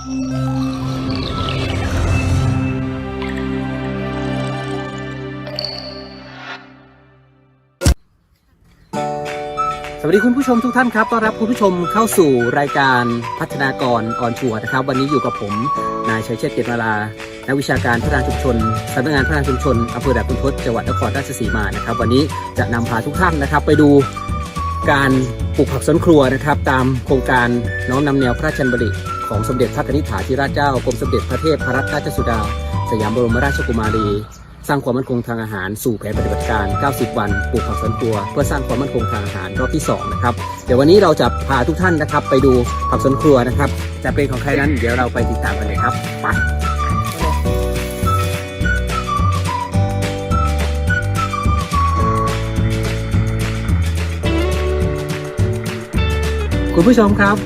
สวัสดีคุณผู้ชมทุกท่านครับ ต้อนรับคุณผู้ชมเข้าสู่รายการพัฒนากรออนทัวร์นะครับ วันนี้อยู่กับผม นายชัยเชษฐ์เกยรตมาลา นักวิชาการพัฒนาชุมชนสำนักงานพัฒนาชุมชนอำเภอด่านคุณทศจังหวัดนครราชสีมานะครับ วันนี้จะนำพาทุกท่านนะครับ ไปดูการ ลูกผักสวนครัวนะครับ ตามโครงการน้อมนำแนวพระราชดำริของสมเด็จพระนิธิถาธิราชเจ้ากรมสมเด็จพระเทพรัตนราชสุดา สยามบรมราชกุมารี สร้างความมั่นคงทางอาหารสู่แผนปฏิบัติการ 90 วันปลูกผักสวนครัว เพื่อสร้างความมั่นคงทางอาหารรอบที่ 2 นะครับ เดี๋ยววันนี้เราจะพาทุกท่านนะครับ ไปดูผักสวนครัวนะครับ จะเป็นของใครนั้นเดี๋ยวเราไปติดตามกันเลยครับไป คุณผู้ชมครับ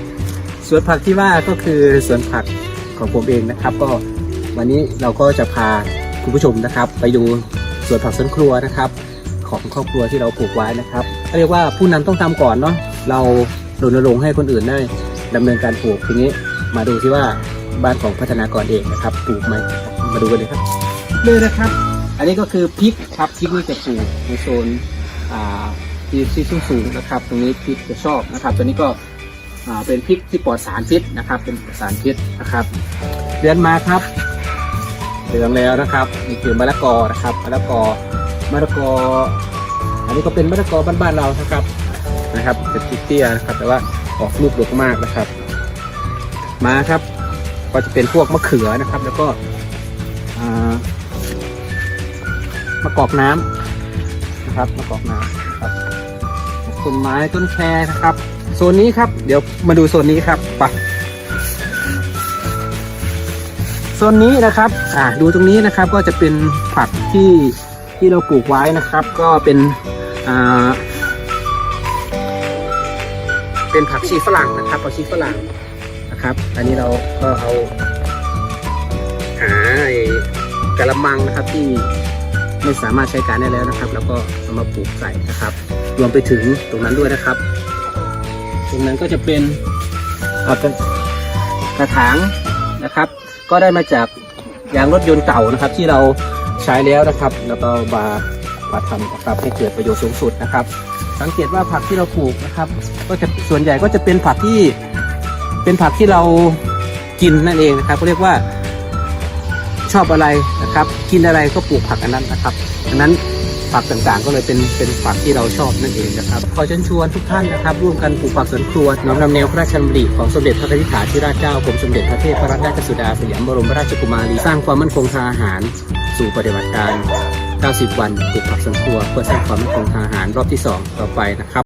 สวนผักที่ว่าก็คือสวนผักของผมเองนะครับ ก็วันนี้เราก็จะพาคุณผู้ชมนะครับ ไปดูสวนผักสวนครัวนะครับ ของครอบครัวที่เราปลูกไว้นะครับเรียกว่าผู้นำต้องทำก่อนเนาะเรารณรงค์ให้คนอื่นได้ดำเนินการปลูกทีนี้มาดูที่ว่าบ้านของพัฒนากรเองนะครับปลูกไหมมาดูกันเลยครับเลยนะครับ อันนี้ก็คือพริกครับพริกนี่จะปลูกในโซนอ่าที่ที่สูงสูงๆนะครับ ตรงนี้พริกจะชอบนะครับ ตัวนี้ก็อ่า เป็นพริกที่ปลอดสารพิษนะครับ เป็นสารพิษนะครับเดือนมาครับเหลืองแล้วนะครับนี่คือมะละกอนะครับมะละกอมะละกอ อันนี้ก็เป็นมะละกอบ้านๆเรานะครับนะครับเป็นพริกเตี้ยนะครับ แต่ว่าออกลูกดกมากนะครับ มาครับ ก็จะเป็นพวกมะเขือนะครับ แล้วก็มะกอกน้ำนะครับมะกอกน้ำครับต้นไม้ต้นแคนะครับ โซนนี้ครับ เดี๋ยวมาดูโซนนี้ครับไปะโซนนี้นะครับ อ่าดูตรงนี้นะครับก็จะเป็นผักที่ที่เราปลูกไว้นะครับ ก็เป็นอ่าเป็นผักชีฝรั่งนะครับผักชีฝรั่งนะครับ อันนี้เราก็เอาหาไอ้กระมังนะครับที่ไม่สามารถใช้การได้แล้วนะครับ แล้วก็เอามาปลูกใส่นะครับ รวมไปถึงตรงนั้นด้วยนะครับ รงนั้นก็จะเป็นเอ่อกระกระถางนะครับ ก็ได้มาจากยางรถยนต์เก่านะครับ ที่เราใช้แล้วนะครับ แล้วก็มามาทำนะครับให้เกิดประโยชน์สูงสุดนะครับ สังเกตว่าผักที่เราปลูกนะครับ ก็จะส่วนใหญ่ก็จะเป็นผักที่เป็นผักที่เรากินนั่นเองนะครับก็เรียกว่าชอบอะไรนะครับ กินอะไรก็ปลูกผักอันนั้นนะครับดังนั้น ผักต่างๆ ก็เลยเป็นเป็นผักที่เราชอบนั่นเองนะครับขอเชิญชวนทุกท่านนะครับ ร่วมกันปลูกผักสวนครัวน้อมนำแนวพระราชดำริของสมเด็จพระนิธิถาธิราชเจ้ากรมสมเด็จพระเทพรัตนราชสุดาสยามบรมราชกุมารีสร้างความมั่นคงทางอาหาร สู่ปฏิบัติการ 90 วันปลูกผักสวนครัว เพื่อสร้างความมั่นคงทางอาหารรอบที่ 2 ต่อไปนะครับ